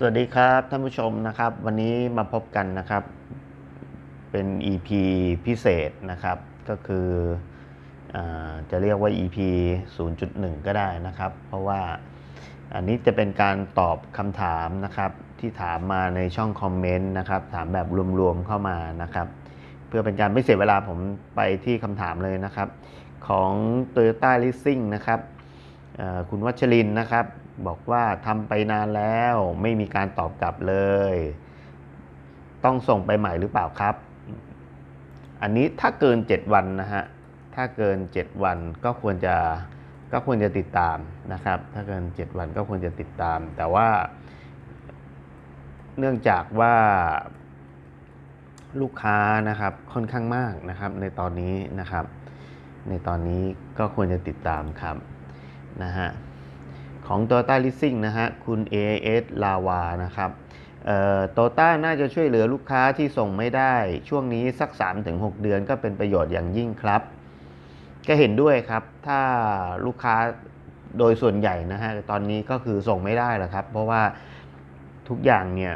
สวัสดีครับท่านผู้ชมนะครับ วันนี้มาพบกันนะครับ เป็น EP พิเศษนะครับ ก็คืออจะเรียกว่า EP 0.1 ก็ได้นะครับ เพราะว่าอันนี้จะเป็นการตอบคำถามนะครับ ที่ถามมาในช่องคอมเมนต์นะครับ ถามแบบรวมๆเข้ามานะครับ เพื่อเป็นการไม่เสียเวลาผมไปที่คำถามเลยนะครับ ของ Toyota Leasing นะครับคุณวัชรินนะครับ บอกว่าทำไปนานแล้วไม่มีการตอบกลับเลย ต้องส่งไปใหม่หรือเปล่าครับ อันนี้ถ้าเกิน 7 วันนะฮะ ถ้าเกิน 7 วันก็ควรจะก็ควรจะติดตามนะครับ ถ้าเกิน 7 วันก็ควรจะติดตาม แต่ว่า เนื่องจากว่าลูกค้านะครับค่อนข้างมากนะครับในตอนนี้นะครับ ในตอนนี้ก็ควรจะติดตามครับนะฮะ ของ Toyota Leasing นะฮะ คุณ AS ลาวานะครับโตต้าน่าจะช่วยเหลือลูกค้าที่ส่งไม่ได้ ช่วงนี้สัก 3-6 เดือนก็เป็นประโยชน์อย่างยิ่งครับ ก็เห็นด้วยครับ ถ้าลูกค้าโดยส่วนใหญ่นะฮะ ตอนนี้ก็คือส่งไม่ได้แล้วครับ เพราะว่าทุกอย่างเนี่ย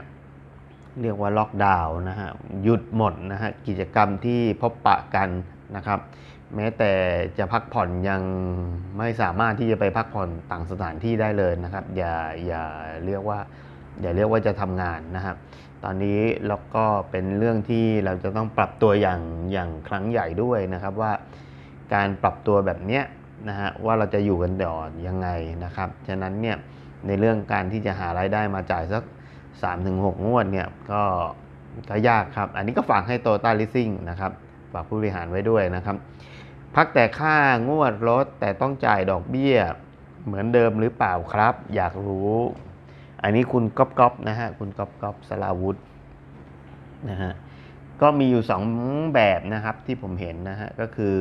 เรียกว่าล็อกดาวน์นะฮะ หยุดหมดนะฮะ กิจกรรมที่พบปะกันนะครับ แม้แต่จะพักผ่อนยังไม่สามารถที่จะไปพักผ่อนต่างสถานที่ได้เลยนะครับ อย่าอย่าเรียกว่าอย่าเรียกว่าจะทำงานนะครับ ตอนนี้แล้วก็เป็นเรื่องที่เราจะต้องปรับตัวอย่างอย่างครั้งใหญ่ด้วยนะครับว่าการปรับตัวแบบเนี้ยนะฮะว่าเราจะอยู่กันต่อยังไงนะครับ ฉะนั้นเนี่ยในเรื่องการที่จะหารายได้มาจ่ายสัก 3-6 งวดเนี่ยก็ก็ยากครับ อันนี้ก็ฝากให้โตต้าลิสซิ่งนะครับฝากผู้บริหารไว้ด้วยนะครับ พักแต่ค่างวดรถแต่ต้องจ่ายดอกเบี้ย เหมือนเดิมหรือเปล่าครับ อยากรู้ อันนี้คุณก๊อปก๊อปนะฮะ คุณก๊อปก๊อปสลาวุธนะฮะ ก็มีอยู่ 2 แบบนะครับที่ผมเห็นนะฮะ ก็คือ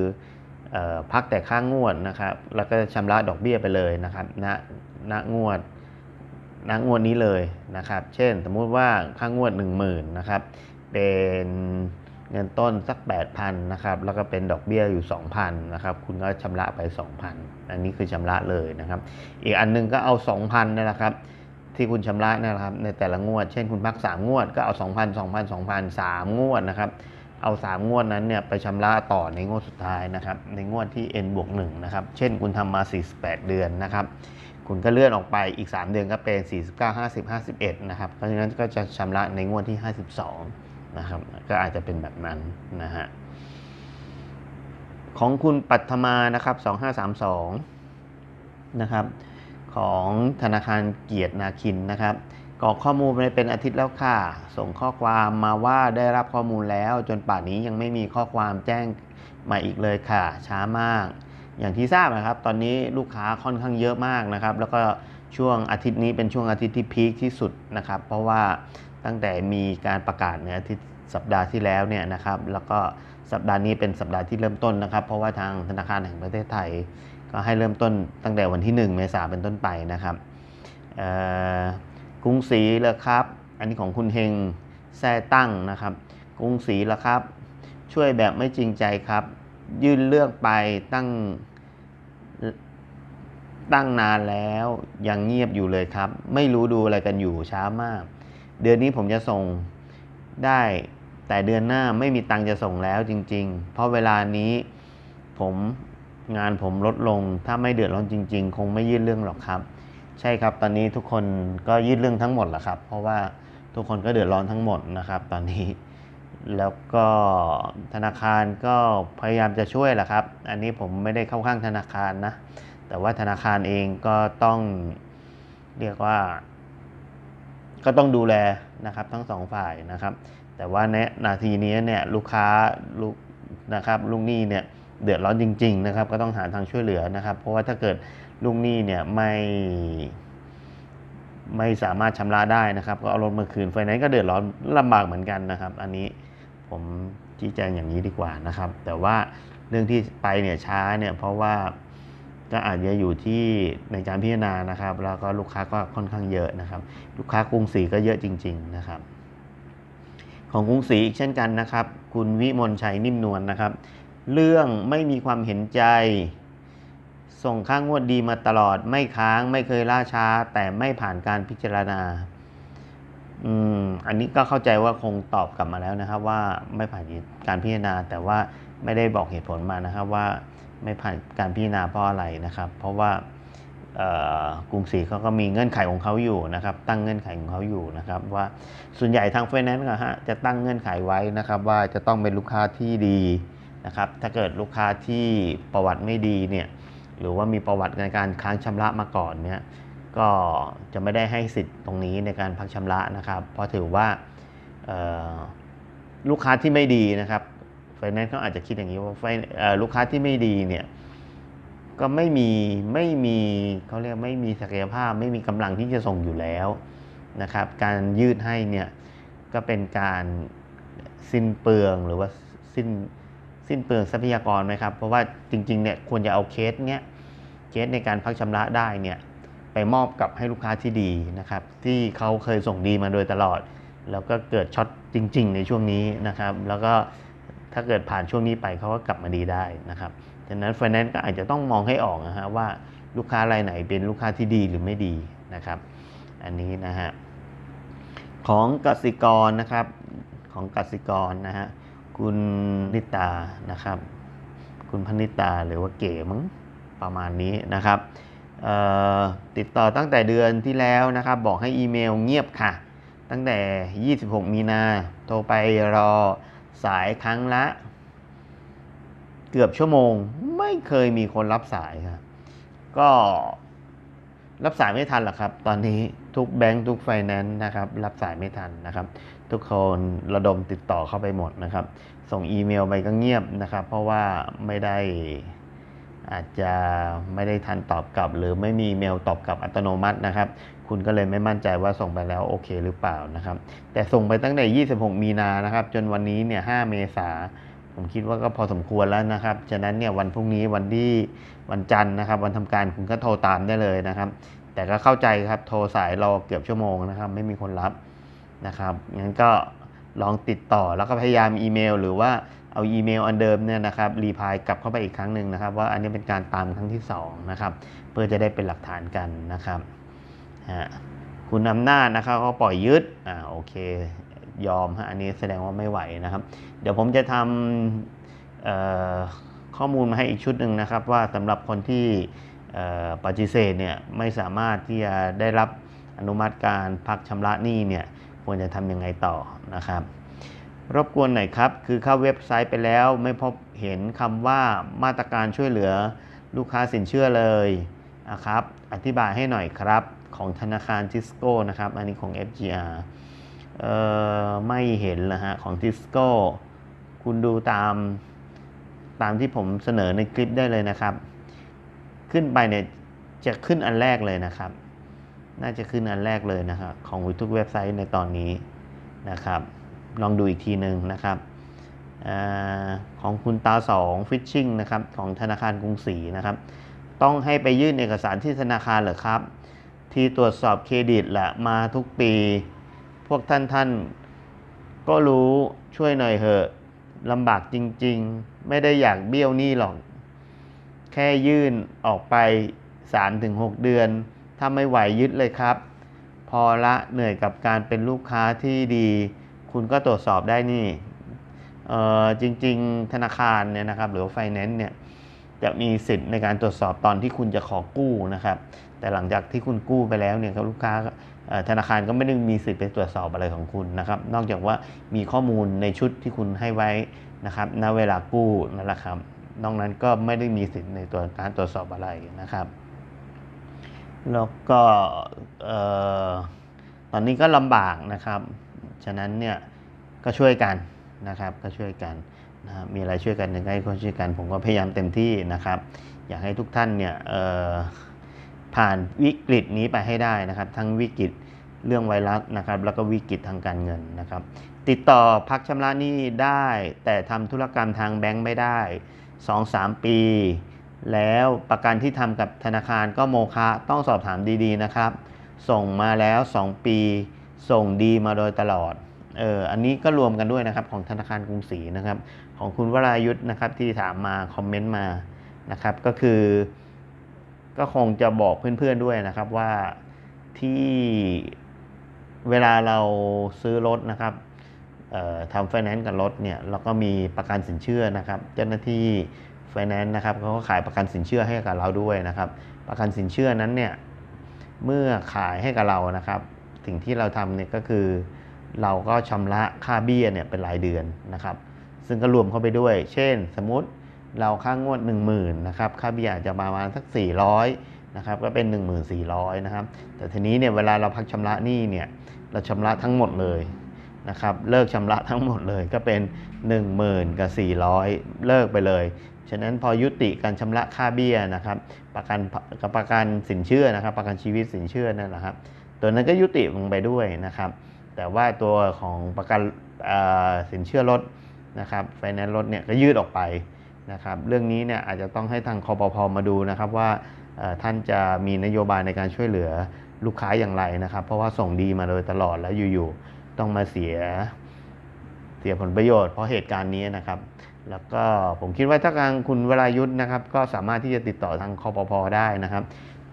ออพักแต่ค่างวดนะครับ แล้วก็ชำระดอกเบี้ยไปเลยนะครับณณงวดณงวดนี้เลยนะครับ เช่น สมมุติว่าค่างวด 10,000นะครับ เป็น เงินต้นสัก 8,000นะครับแล้วก็เป็นดอกเบี้ยอยู่ 2,000นะครับคุณก็ชำระไป 2,000 อันนี้คือชำระเลยนะครับ อีกอันหนึงก็เอา 2,000นี่แหละครับที่คุณชำระนี่แหละครับในแต่ละงวด เช่นคุณพัก 3 งวดก็เอา 2,000 2,000 2,000 3 งวดนะครับเอา 3 งวดนั้นเนี่ยไปชำระต่อในงวดสุดท้ายนะครับในงวดที่ n บวก1นะครับเช่นคุณทำมา 48 เดือนนะครับคุณก็เลื่อนออกไปอีก 3 เดือนก็เป็น 49 50 51นะครับเพราะฉะนั้นก็จะชำระในงวดที่ 52 นะครับ ก็อาจจะเป็นแบบนั้นนะฮะของคุณปัทมานะครับ 2532 นะครับ ของธนาคารเกียรตินาคินนะครับกรอกข้อมูลไปเป็นอาทิตย์แล้วค่ะ ส่งข้อความมาว่าได้รับข้อมูลแล้ว จนป่านนี้ยังไม่มีข้อความแจ้งมาอีกเลยค่ะ ช้ามาก อย่างที่ทราบนะครับ ตอนนี้ลูกค้าค่อนข้างเยอะมากนะครับ แล้วก็ช่วงอาทิตย์นี้เป็นช่วงอาทิตย์ที่พีคที่สุดนะครับ เพราะว่า ตั้งแต่มีการประกาศในอาทิตย์สัปดาห์ที่แล้วเนี่ยนะครับ แล้วก็สัปดาห์นี้เป็นสัปดาห์ที่เริ่มต้นนะครับ เพราะว่าทางธนาคารแห่งประเทศไทย ก็ให้เริ่มต้นตั้งแต่วันที่ 1 เมษายนเป็นต้นไปนะครับกรุงศรีเลยครับ อันนี้ของคุณเฮงแซ่ตั้งนะครับ กรุงศรีละครับ ช่วยแบบไม่จริงใจครับ ยื่นเรื่องไปตั้งตั้งนานแล้วยังเงียบอยู่เลยครับ ไม่รู้ดูอะไรกันอยู่ช้ามาก เดือนนี้ผมจะส่งได้ แต่เดือนหน้าไม่มีตังค์จะส่งแล้วจริง ๆ เพราะเวลานี้ผมงานผมลดลง ถ้าไม่เดือดร้อนจริง ๆ คงไม่ยื่นเรื่องหรอกครับ ใช่ครับตอนนี้ทุกคนก็ยื่นเรื่องทั้งหมดแหละครับ เพราะว่าทุกคนก็เดือดร้อนทั้งหมดนะครับตอนนี้แล้วก็ธนาคารก็พยายามจะช่วยแหละครับ อันนี้ผมไม่ได้เข้าข้างธนาคารนะ แต่ว่าธนาคารเองก็ต้องเรียกว่า ก็ต้องดูแลนะครับทั้งสองฝ่ายนะครับ แต่ว่าในนาทีนี้เนี่ยลูกค้าลูกนะครับลูกหนี้เนี่ยเดือดร้อนจริง ๆ นะครับ ก็ต้องหาทางช่วยเหลือนะครับ เพราะว่าถ้าเกิดลูกหนี้เนี่ยไม่ไม่สามารถชำระได้นะครับ ก็เอารถมาคืนไฟแนนซ์ก็เดือดร้อนลำบากเหมือนกันนะครับ อันนี้ผมชี้แจงอย่างนี้ดีกว่านะครับ แต่ว่าเรื่องที่ไปเนี่ยช้าเนี่ยเพราะว่า ก็อาจจะอยู่ที่ในการพิจารณานะครับ แล้วก็ลูกค้าก็ค่อนข้างเยอะนะครับ ลูกค้ากรุงศรีก็เยอะจริง ๆ นะครับ ของกรุงศรีอีกเช่นกันนะครับ คุณวิมลชัยนิ่มนวลนะครับ เรื่องไม่มีความเห็นใจ ส่งค่างวดดีมาตลอด ไม่ค้างไม่เคยล่าช้า แต่ไม่ผ่านการพิจารณาอืมอันนี้ก็เข้าใจว่าคงตอบกลับมาแล้วนะครับ ว่าไม่ผ่านการพิจารณาแต่ว่าไม่ได้บอกเหตุผลมานะครับว่า ไม่ผ่านการพิจารณาเพราะอะไรนะครับ เพราะว่ากรุงศรีเขาก็มีเงื่อนไขของเขาอยู่นะครับ ตั้งเงื่อนไขของเขาอยู่นะครับ ว่าส่วนใหญ่ทางไฟแนนซ์ก็ฮะจะตั้งเงื่อนไขไว้นะครับ ว่าจะต้องเป็นลูกค้าที่ดีนะครับ ถ้าเกิดลูกค้าที่ประวัติไม่ดีเนี่ยหรือว่ามีประวัติในการค้างชำระมาก่อนเนี่ยก็จะไม่ได้ให้สิทธิ์ตรงนี้ในการพักชำระนะครับ เพราะถือว่าลูกค้าที่ไม่ดีนะครับ ไฟแนนซ์เขาอาจจะคิดอย่างนี้ว่าลูกค้าที่ไม่ดีเนี่ยก็ไม่มีไม่มีเขาเรียกไม่มีศักยภาพ ไม่มีกำลังที่จะส่งอยู่แล้วนะครับ การยืดให้เนี่ยก็เป็นการสิ้นเปลืองหรือว่าสิ้นสิ้นเปลืองทรัพยากรไหมครับ เพราะว่าจริงๆเนี่ยควรจะเอาเคสเนี้ยเคสในการพักชำระได้เนี่ยไปมอบกับให้ลูกค้าที่ดีนะครับ ที่เขาเคยส่งดีมาโดยตลอด แล้วก็เกิดช็อตจริง ๆ ในช่วงนี้นะครับ แล้วก็ ถ้าเกิดผ่านช่วงนี้ไปเขาก็กลับมาดีได้นะครับฉะนั้นไฟแนนซ์ก็อาจจะต้องมองให้ออกนะฮะว่าลูกค้ารายไหนเป็นลูกค้าที่ดีหรือไม่ดีนะครับ อันนี้นะฮะของกสิกรนะครับของกสิกรนะฮะคุณนิตานะครับ คุณพนิตาหรือว่าเก๋มั้งประมาณนี้นะครับติดต่อตั้งแต่เดือนที่แล้วนะครับ บอกให้อีเมลเงียบค่ะ ตั้งแต่ 26 มีนาโทรไปรอ สายครั้งละ เกือบชั่วโมง ไม่เคยมีคนรับสายครับ ก็รับสายไม่ทันหรอกครับ ตอนนี้ทุกแบงก์ทุกไฟแนนซ์นะครับ รับสายไม่ทันนะครับ ทุกคนระดมติดต่อเข้าไปหมดนะครับ ส่งอีเมลไปก็เงียบนะครับ เพราะว่าไม่ได้อาจจะไม่ได้ทันตอบกลับ หรือไม่มีเมลตอบกลับอัตโนมัตินะครับ คุณก็เลยไม่มั่นใจว่าส่งไปแล้วโอเคหรือเปล่านะครับ แต่ส่งไปตั้งแต่ 26 มีนานะครับ จนวันนี้เนี่ย 5 เมษาผมคิดว่าก็พอสมควรแล้วนะครับ ฉะนั้นเนี่ยวันพรุ่งนี้วันที่วันจันทร์นะครับ วันทำการคุณก็โทรตามได้เลยนะครับ แต่ก็เข้าใจครับ โทรสายรอเกือบชั่วโมงนะครับ ไม่มีคนรับนะครับ งั้นก็ลองติดต่อแล้วก็พยายามอีเมล หรือว่าเอาอีเมลอันเดิมเนี่ยนะครับรีพายกลับเข้าไปอีกครั้งหนึ่งนะครับ ว่าอันนี้เป็นการตามครั้งที่2นะครับ เพื่อจะได้เป็นหลักฐานกันนะครับ ฮะคุณอำนาจนะครับก็ปล่อยยึดอ่าโอเคยอมฮะอันนี้แสดงว่าไม่ไหวนะครับ เดี๋ยวผมจะทำข้อมูลมาให้อีกชุดหนึ่งนะครับ ว่าสำหรับคนที่ปฏิเสธเนี่ยไม่สามารถที่จะได้รับอนุมัติการพักชำระหนี้เนี่ยควรจะทำยังไงต่อนะครับรบกวนหน่อยครับ คือเข้าเว็บไซต์ไปแล้วไม่พบเห็นคำว่ามาตรการช่วยเหลือลูกค้าสินเชื่อเลยนะครับ อธิบายให้หน่อยครับ ของธนาคารทิสโก้นะครับ อันนี้ของ FGR ไม่เห็นละฮะของทิสโก้คุณดูตามตามที่ผมเสนอในคลิปได้เลยนะครับ ขึ้นไปเนี่ยจะขึ้นอันแรกเลยนะครับ น่าจะขึ้นอันแรกเลยนะครับของทุกเว็บไซต์ในตอนนี้นะครับ ลองดูอีกทีหนึ่งนะครับอของคุณตาสองฟิชชิ่งนะครับของธนาคารกรุงศรีนะครับ ต้องให้ไปยื่นเอกสารที่ธนาคารเหรอครับ ที่ตรวจสอบเครดิตแหละมาทุกปี พวกท่านท่านก็รู้ช่วยหน่อยเถอะลำบากจริงๆ ไม่ได้อยากเบี้ยวหนี้หรอก แค่ยื่นออกไป 3-6 เดือน ถ้าไม่ไหวยึดเลยครับ พอละเหนื่อยกับการเป็นลูกค้าที่ดี คุณก็ตรวจสอบได้นี่จริง ๆ ธนาคารเนี่ยนะครับหรือไฟแนนซ์เนี่ยจะมีสิทธิ์ในการตรวจสอบตอนที่คุณจะขอกู้นะครับ แต่หลังจากที่คุณกู้ไปแล้วเนี่ยลูกค้าธนาคารก็ไม่ได้มีสิทธิ์ไปตรวจสอบอะไรของคุณนะครับ นอกจากว่ามีข้อมูลในชุดที่คุณให้ไว้นะครับณเวลากู้นั่นแหละครับนอกนั้นก็ไม่ได้มีสิทธิ์ในตัวการตรวจสอบอะไรนะครับ แล้วก็ตอนนี้ก็ลำบากนะครับ ฉะนั้นเนี่ยก็ช่วยกันนะครับก็ช่วยกันนะมีอะไรช่วยกันยังไงก็ช่วยกัน ผมก็พยายามเต็มที่นะครับ อยากให้ทุกท่านเนี่ย ผ่านวิกฤตนี้ไปให้ได้นะครับ ทั้งวิกฤตเรื่องไวรัสนะครับ แล้วก็วิกฤตทางการเงินนะครับ ติดต่อพักชำระหนี้ได้ แต่ทำธุรกรรมทางแบงก์ไม่ได้ 2-3 ปี แล้วประกันที่ทำกับธนาคารก็โมฆะต้องสอบถามดีๆนะครับ ส่งมาแล้ว 2 ปี ส่งดีมาโดยตลอดเอออันนี้ก็รวมกันด้วยนะครับของธนาคารกรุงศรีนะครับ ของคุณวรายุทธ์นะครับที่ถามมาคอมเมนต์มานะครับ ก็คือ ก็คงจะบอกเพื่อนๆด้วยนะครับว่าที่เวลาเราซื้อรถนะครับทำไฟแนนซ์กับรถเนี่ยเราก็มีประกันสินเชื่อนะครับ เจ้าหน้าที่ไฟแนนซ์นะครับเขาก็ขายประกันสินเชื่อให้กับเราด้วยนะครับ ประกันสินเชื่อนั้นเนี่ยเมื่อขายให้กับเรานะครับสิ่งที่เราทำเนี่ยก็คือเราก็ชำระค่าเบี้ยเนี่ยเป็นรายเดือนนะครับ ซึ่งก็รวมเข้าไปด้วย เช่น สมมุติ เราค่างวด 10,000นะครับค่าเบี้ยจะประมาณสัก 400นะครับก็เป็น 1400นะครับแต่ทีนี้เนี่ยเวลาเราพักชำระหนี้เนี่ยเราชำระทั้งหมดเลยนะครับเลิกชำระทั้งหมดเลยก็เป็น 10,000กับ400 เลิกไปเลย ฉะนั้นพอยุติการชำระค่าเบี้ยนะครับประกันกับประกันสินเชื่อนะครับ ประกันชีวิตสินเชื่อนั่นแหละครับตัวนั้นก็ยุติลงไปด้วยนะครับ แต่ว่าตัวของประกันสินเชื่อรถนะครับไฟแนนซ์รถเนี่ยก็ยืดออกไป นะครับเรื่องนี้เนี่ยอาจจะต้องให้ทางคอปพอมาดูนะครับว่าท่านจะมีนโยบายในการช่วยเหลือลูกค้าอย่างไรนะครับ เพราะว่าส่งดีมาโดยตลอดแล้วอยู่ๆต้องมาเสียเสียผลประโยชน์เพราะเหตุการณ์นี้นะครับ แล้วก็ผมคิดว่าถ้าทางคุณวรายุทธ์นะครับ ก็สามารถที่จะติดต่อทางคอปพอได้นะครับ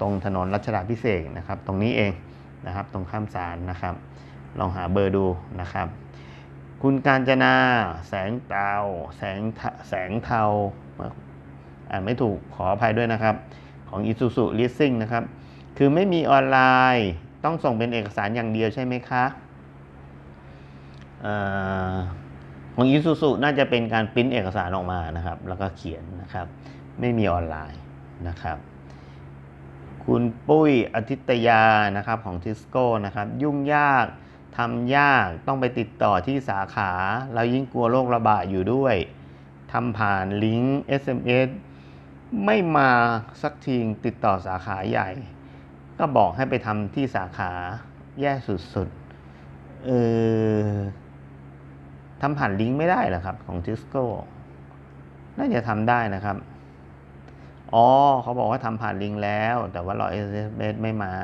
ตรงถนนรัชดาพิเศษนะครับ ตรงนี้เองนะครับ ตรงข้ามศาลนะครับ ลองหาเบอร์ดูนะครับ คุณการจนาแสงเตาแสงแสงเทาอ่านไม่ถูกขออภัยด้วยนะครับ ของ Isuzu Leasing นะครับ คือไม่มีออนไลน์ต้องส่งเป็นเอกสารอย่างเดียวใช่ไหมคะอ่อของ Isuzu น่าจะเป็นการปริ้นเอกสารออกมานะครับ แล้วก็เขียนนะครับ ไม่มีออนไลน์นะครับ คุณปุ้ยอาทิตยานะครับของทิสโก้นะครับ ยุ่งยาก ทำยากต้องไปติดต่อที่สาขา เรายิ่งกลัวโรคระบาดอยู่ด้วยทำผ่านลิงก์ SMS ไม่มาสักทีติดต่อสาขาใหญ่ ก็บอกให้ไปทำที่สาขาแย่สุดๆเออทำผ่านลิงก์ไม่ได้เหรอครับ ของทิสโก้น่าจะทำได้นะครับ อ๋อ เขาบอกว่าทำผ่านลิงก์แล้ว แต่ว่ารอ SMS ไม่มา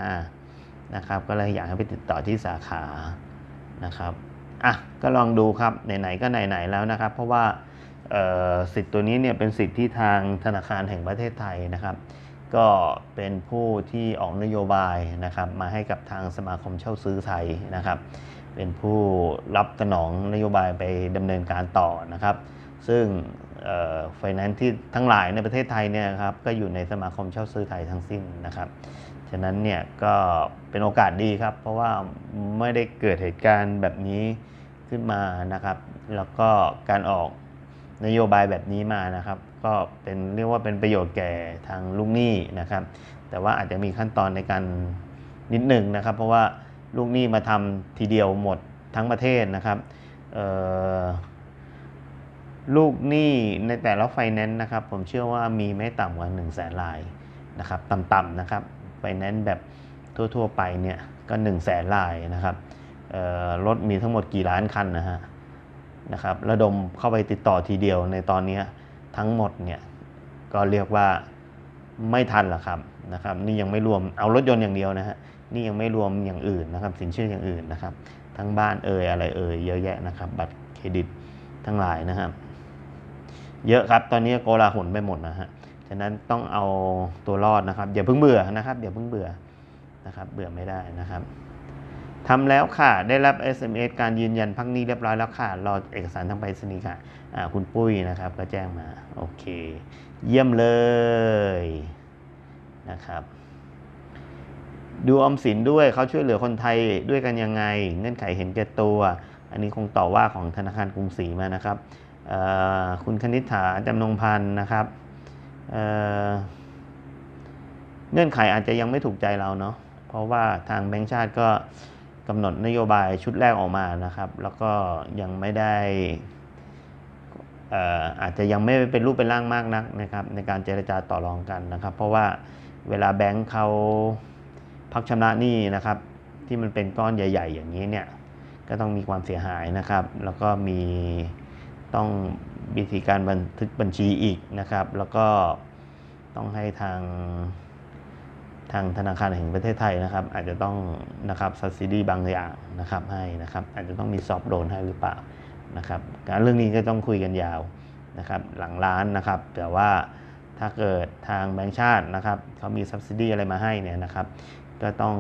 นะครับ ก็เลยอยากให้ไปติดต่อที่สาขานะครับอะก็ลองดูครับไหนๆก็ไหนๆแล้วนะครับ เพราะว่าสิทธิ์ตัวนี้เนี่ยเป็นสิทธิ์ที่ทางธนาคารแห่งประเทศไทยนะครับ ก็เป็นผู้ที่ออกนโยบายนะครับ มาให้กับทางสมาคมเช่าซื้อไทยนะครับ เป็นผู้รับสนองนโยบายไปดำเนินการต่อนะครับ ซึ่งไฟแนนซ์ที่ทั้งหลายในประเทศไทยเนี่ยครับก็อยู่ในสมาคมเช่าซื้อไทยทั้งสิ้นนะครับะนั้นเนี่ยก็เป็นโอกาสดีครับ เพราะว่าไม่ได้เกิดเหตุการณ์แบบนี้ขึ้นมานะครับ แล้วก็การออกนโยบายแบบนี้มานะครับ ก็เป็นเรียกว่าเป็นประโยชน์แก่ทางลูกหนี้นะครับ แต่ว่าอาจจะมีขั้นตอนในการนิดหนึ่งนะครับ เพราะว่าลูกหนี้มาทำทีเดียวหมดทั้งประเทศนะครับลูกหนี้ในแต่ละไฟแนนซ์นะครับ ผมเชื่อว่ามีไม่ต่ำกว่า1นึ่งแสนลายนะครับต่ำๆนะครับ ฟแนนซ์แบบทั่ว ๆ ไปเนี่ยก็1นึ่งแสนลายนะครับรถมีทั้งหมดกี่ล้านคันนะฮะนะครับระดมเข้าไปติดต่อทีเดียวในตอนนี้ทั้งหมดเนี่ยก็เรียกว่าไม่ทันหรอกครับนะครับนี่ยังไม่รวมเอารถยนต์อย่างเดียวนะฮะนี่ยังไม่รวมอย่างอื่นนะครับสินเชื่ออย่างอื่นนะครับ ทั้งบ้านเอ่ยอะไรเอ่ยเยอะแยะนะครับ บัตรเครดิตทั้งหลายนะครับ เยอะครับตอนนี้โกลาหลไปหมดนะฮะ ฉะนั้นต้องเอาตัวรอดนะครับอย่าเพิ่งเบื่อนะครับอย่าเพิ่งเบื่อนะครับเบื่อไม่ได้นะครับทำแล้วค่ะ ได้รับ SMS การยืนยันพักนี้เรียบร้อยแล้วค่ะ รอเอกสารทางไปรษณีย์ค่ะคุณปุ้ยนะครับ ก็แจ้งมา โอเค เยี่ยมเลยนะครับ ดูอมสินด้วยเขาช่วยเหลือคนไทยด้วยกันยังไง เงื่อนไขเห็นแก่ตัว อันนี้คงต่อว่าของธนาคารกรุงศรีมานะครับคุณคณิษฐาจำนงพันธ์นะครับ เเงื่อนไขอาจจะยังไม่ถูกใจเราเนาะเพราะว่าทางแบงก์ชาติก็กำหนดนโยบายชุดแรกออกมานะครับ แล้วก็ยังไม่ได้เอ่ออาจจะยังไม่เป็นรูปเป็นร่างมากนักนะครับในการเจรจาต่อรองกันนะครับ เพราะว่าเวลาแบงก์เขาพักชำระหนี้นะครับ ที่มันเป็นก้อนใหญ่ ๆ อย่างนี้เนี่ยก็ต้องมีความเสียหายนะครับ แล้วก็มีต้อง วิธีการบันทึกบัญชีอีกนะครับ แล้วก็ต้องให้ทางทางธนาคารแห่งประเทศไทยนะครับ อาจจะต้องนะครับ subsidy บางอย่างนะครับให้นะครับ อาจจะต้องมีซอฟต์โลนให้หรือเปล่านะครับการเรื่องนี้ก็ต้องคุยกันยาวนะครับ หลังร้านนะครับ แต่ว่าถ้าเกิดทางแบงก์ชาตินะครับเขามี subsidy อะไรมาให้เนี่ยนะครับ ก็ต้อง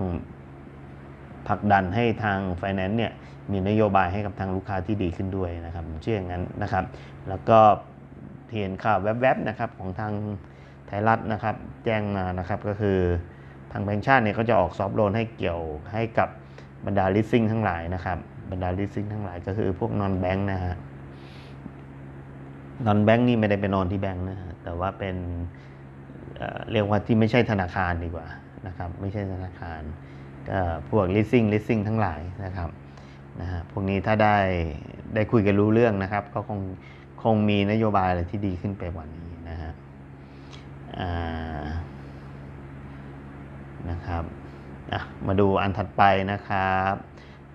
ผลักดันให้ทางไฟแนนซ์เนี่ย มีนโยบายให้กับทางลูกค้าที่ดีขึ้นด้วยนะครับเชื่ออย่างนั้นนะครับ แล้วก็เห็นข่าวแวบๆนะครับของทางไทยรัฐนะครับแจ้งมานะครับก็คือทางแบงก์ชาติเนี่ยก็จะออกซอฟต์โลนให้เกี่ยวให้กับบรรดาลิสซิ่งทั้งหลายนะครับบรรดาลิสซิ่งทั้งหลายก็คือพวกนอนแบงค์นะฮะนอนแบงค์นี่ไม่ได้ไปนอนที่แบงค์นะฮะแต่ว่าเป็นเรียกว่าที่ไม่ใช่ธนาคารดีกว่านะครับไม่ใช่ธนาคารก็พวก leasing leasing ทั้งหลายนะครับ นะฮะพวกนี้ถ้าได้ได้คุยกันรู้เรื่องนะครับ ก็คงคงมีนโยบายอะไรที่ดีขึ้นไปกว่านี้นะฮะนะครับมาดูอันถัดไปนะครับ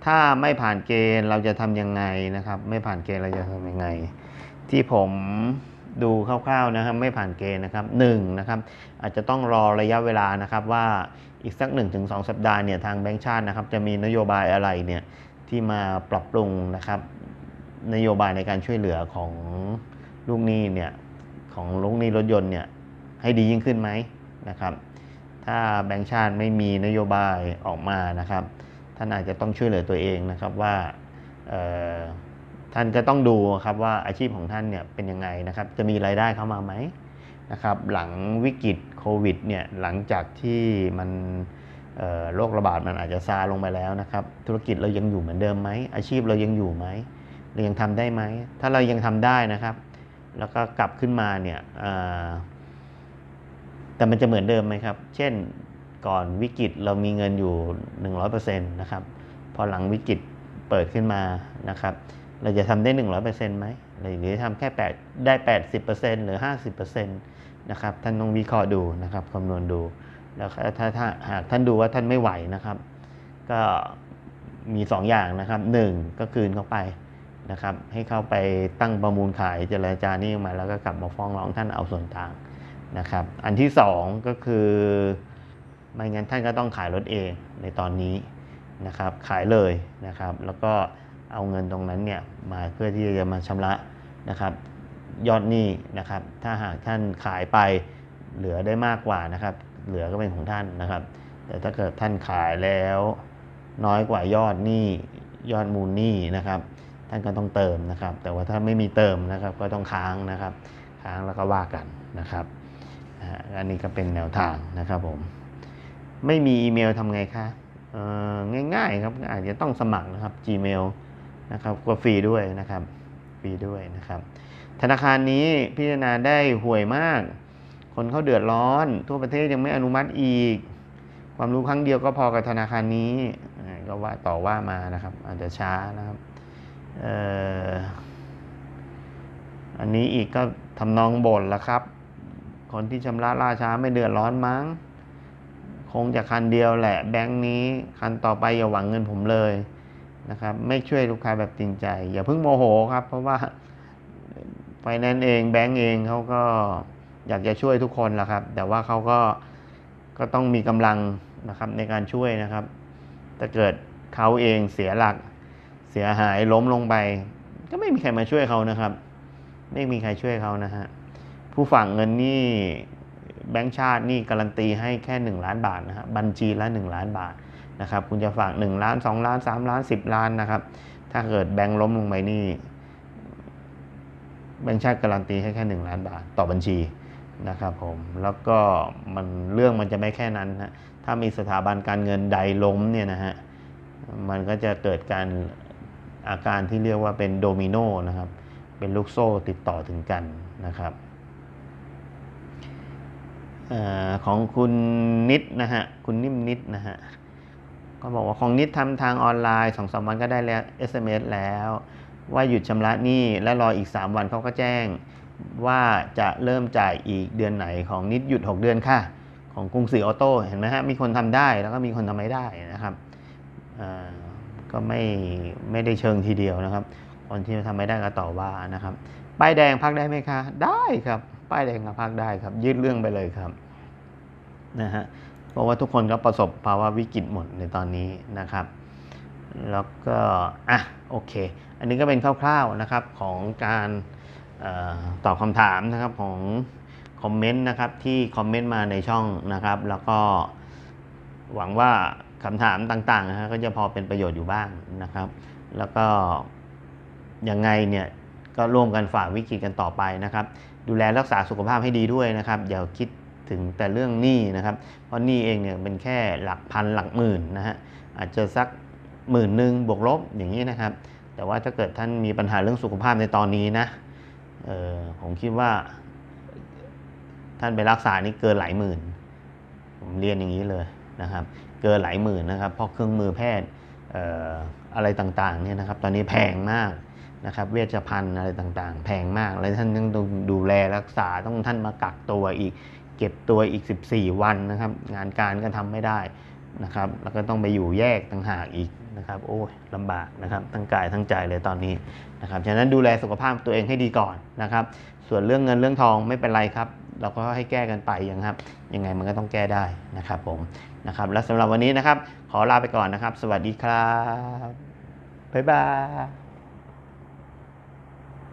ถ้าไม่ผ่านเกณฑ์เราจะทำยังไงนะครับ ไม่ผ่านเกณฑ์เราจะทำยังไง ที่ผมดูคร่าวๆนะครับ ไม่ผ่านเกณฑ์นะครับหนึ่งนะครับ อาจจะต้องรอระยะเวลานะครับว่าอีกสัก 1-2 สัปดาห์เนี่ยทางแบงก์ชาตินะครับ จะมีนโยบายอะไรเนี่ย ที่มาปรับปรุงนะครับนโยบายในการช่วยเหลือของลูกหนี้เนี่ยของลูกหนี้รถยนต์เนี่ยให้ดียิ่งขึ้นไหมนะครับ ถ้าแบงก์ชาติไม่มีนโยบายออกมานะครับ ท่านอาจจะต้องช่วยเหลือตัวเองนะครับว่าท่านจะต้องดูครับว่าอาชีพของท่านเนี่ยเป็นยังไงนะครับ จะมีรายได้เข้ามาไหมนะครับ หลังวิกฤตโควิดเนี่ยหลังจากที่มัน โรคระบาดมันอาจจะซาลงไปแล้วนะครับ ธุรกิจเรายังอยู่เหมือนเดิมไหมอาชีพเรายังอยู่ไหมเรายังทำได้ไหมถ้าเรายังทำได้นะครับ แล้วก็กลับขึ้นมาเนี่ยแต่มันจะเหมือนเดิมไหมครับ เช่นก่อนวิกฤตเรามีเงินอยู่ 100%นะครับพอหลังวิกฤตเปิดขึ้นมานะครับ เราจะทำได้ 100%ไหมหรือทำแค่8ได้ 80%หรือ 50%นะครับท่านต้องวิเคราะห์ดูนะครับคำนวณดู แล้วถ้าถ้าหากท่านดูว่าท่านไม่ไหวนะครับ ก็มี2ออย่างนะครับ1ก็คืนเข้าไปนะครับ ให้เข้าไปตั้งประมูลขายเจรจานี่มาแล้วก็กลับมาฟ้องร้องท่านเอาส่วนต่างนะครับ อันที่สองก็คือ ไม่งั้นท่านก็ต้องขายรถเองในตอนนี้นะครับ ขายเลยนะครับ แล้วก็เอาเงินตรงนั้นเนี่ยมาเพื่อที่จะมาชำระนะครับ ยอดหนี้นะครับ ถ้าหากท่านขายไปเหลือได้มากกว่านะครับ เหลือก็เป็นของท่านนะครับ แต่ถ้าเกิดท่านขายแล้ว น้อยกว่ายอดหนี้ยอดมูลหนี้นะครับ ท่านก็ต้องเติมนะครับ แต่ว่าถ้าไม่มีเติมนะครับ ก็ต้องค้างนะครับ ค้างแล้วก็ว่ากันนะครับอันนี้ก็เป็นแนวทางนะครับผมไม่มีอีเมลทำไงคะง่ายๆครับอาจจะต้องสมัครนะครับ Gmail นะครับก็ฟรีด้วยนะครับฟรีด้วยนะครับ ธนาคารนี้พิจารณาได้ห่วยมาก คนเขาเดือดร้อน ทั่วประเทศยังไม่อนุมัติอีก ความรู้ครั้งเดียวก็พอกับธนาคารนี้ก็ว่าต่อว่ามานะครับ อาจจะช้านะครับอันนี้อีกก็ทำนองบ่นละครับ คนที่ชำระล่าช้าไม่เดือดร้อนมั้ง คงจะคันเดียวแหละ แบงค์นี้คันต่อไปอย่าหวังเงินผมเลยนะครับ ไม่ช่วยลูกค้าแบบจริงใจ อย่าเพิ่งโมโหครับ เพราะว่าไฟแนนซ์เองแบงก์เองเขาก็ อยากจะช่วยทุกคนแหละครับ แต่ว่าเขาก็ก็ต้องมีกำลังนะครับในการช่วยนะครับถ้าเกิดเขาเองเสียหลัก เสียหายล้มลงไป ก็ไม่มีใครมาช่วยเขานะครับ ไม่มีใครช่วยเขานะฮะผู้ฝากเงินนี่แบงก์ชาตินี่การันตีให้แค่ 1 ล้านบาทนะครับบัญชีละ 1 ล้านบาทนะครับ คุณจะฝาก 1 ล้าน 2 ล้าน 3 ล้าน 10 ล้านนะครับ ถ้าเกิดแบงก์ล้มลงไปนี่แบงก์ชาติการันตีให้แค่ 1 ล้านบาท ต่อบัญชี นะครับผมแล้วก็มันเรื่องมันจะไม่แค่นั้นนะถ้ามีสถาบันการเงินใดล้มเนี่ยนะฮะมันก็จะเกิดการอาการที่เรียกว่าเป็นโดมิโนนะครับ เป็นลูกโซ่ติดต่อถึงกันนะครับออของคุณนิดนะฮะคุณนิ่มนิดนะฮะก็บอกว่าของนิดทำทางออนไลน์สองสามวันก็ได้แล้ว SMS แล้ว ว่าหยุดชำระหนี้และรออีก 3 วันเขาก็แจ้ง ว่าจะเริ่มจ่ายอีกเดือนไหนของนิดหยุด 6 เดือนค่ะ ของกรุงศรีออโต้เห็นไหมฮะมีคนทำได้แล้วก็มีคนทำไม่ได้นะครับอ่าก็ไม่ไม่ได้เชิงทีเดียวนะครับ คนที่ทำไม่ได้ก็ต่อว่านะครับป้ายแดงพักได้ไหมคะ ได้ครับป้ายแดงก็พักได้ครับ ยืดเรื่องไปเลยครับนะฮะเพราะว่าทุกคนก็ประสบภาวะวิกฤตหมดในตอนนี้นะครับ แล้วก็อะโอเค อันนี้ก็เป็นคร่าวๆนะครับของการ ตอบคำถามนะครับของคอมเมนต์นะครับที่คอมเมนต์มาในช่องนะครับ แล้วก็หวังว่าคำถามต่างๆนะฮะก็จะพอเป็นประโยชน์อยู่บ้างนะครับ แล้วก็ยังไงเนี่ยก็ร่วมกันฝ่าวิกฤตกันต่อไปนะครับ ดูแลรักษาสุขภาพให้ดีด้วยนะครับอย่าคิดถึงแต่เรื่องหนี้นะครับ เพราะหนี้เองเนี่ยเป็นแค่หลักพันหลักหมื่นนะฮะอาจจะสักหมื่นหนึ่งบวกลบอย่างนี้นะครับ แต่ว่าถ้าเกิดท่านมีปัญหาเรื่องสุขภาพในตอนนี้นะ เออผมคิดว่า ท่านไปรักษานี่เกินหลายหมื่น ผมเรียนอย่างนี้เลยนะครับ เกินหลายหมื่นนะครับ เพราะเครื่องมือแพทย์อออะไรต่างๆเนี่ยนะครับ ตอนนี้แพงมากนะครับ เวชภัณฑ์อะไรต่างๆ แพงมาก แล้วท่านต้องดูแลรักษาต้องท่านมากักตัวอีก เก็บตัวอีก 14 วันนะครับ งานการก็ทำไม่ได้นะครับ แล้วก็ต้องไปอยู่แยกต่างหากอีก นะครับโอ้ยลำบากนะครับทั้งกายทั้งใจเลยตอนนี้นะครับฉะนั้นดูแลสุขภาพตัวเองให้ดีก่อนนะครับ ส่วนเรื่องเงินเรื่องทองไม่เป็นไรครับ เราก็ให้แก้กันไปยังครับยังไงมันก็ต้องแก้ได้นะครับผมนะครับและสำหรับวันนี้นะครับ ขอลาไปก่อนนะครับ สวัสดีครับบ๊ายบาย